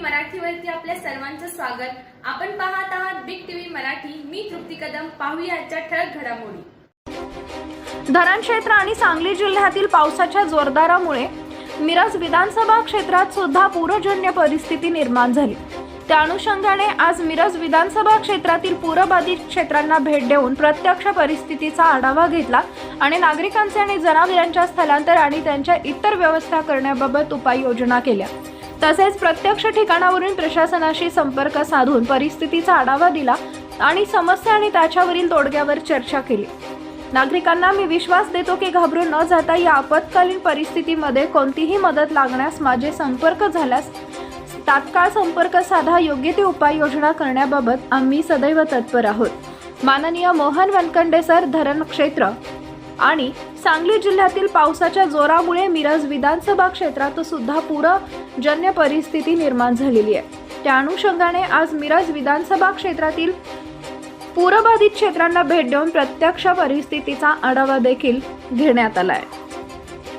मराठीवरती आपल्या सर्वांचं स्वागत. आपण पाहत आहात बिग टीव्ही मराठी. मी तृप्ती कदम. पाहूया आजच्या ठळक घडामोडी. धरण क्षेत्र आणि सांगली जिल्ह्यातील पावसाच्या जोरदारामुळे मिरज विधानसभा क्षेत्रात सुद्धा पूरजन्य परिस्थिती निर्माण झाली. त्या अनुषंगाने आज मिरज विधानसभा क्षेत्रातील पूरबाधित क्षेत्रांना भेट देऊन प्रत्यक्ष परिस्थितीचा आढावा घेतला आणि नागरिकांचे आणि जनावरांच्या स्थलांतर आणि त्यांच्या इतर व्यवस्था करण्याबाबत उपाययोजना केल्या. तसेच प्रत्यक्ष ठिकाणावरून प्रशासनाशी संपर्क साधून परिस्थितीचा आढावा दिला आणि समस्या आणि त्याच्यावरील तोडग्यावर चर्चा केली. नागरिकांना मी विश्वास देतो की घाबरून न जाता या आपत्कालीन परिस्थितीमध्ये कोणतीही मदत लागण्यास माझे संपर्क झाल्यास तात्काळ संपर्क साधा योग्य ती उपाययोजना करण्याबाबत आम्ही सदैव तत्पर आहोत. माननीय मोहन वनकंडे सर धरण क्षेत्र. आणि सांगली जिल्ह्यातील पावसाच्या जोरामुळे मिरज विधानसभा क्षेत्रात सुद्धा पूरजन्य परिस्थिती निर्माण झालेली आहे. त्या अनुषंगाने आज मिरज विधानसभा क्षेत्रातील पूरबाधित क्षेत्रांना भेट देऊन प्रत्यक्ष परिस्थितीचा आढावा देखील घेण्यात आला आहे.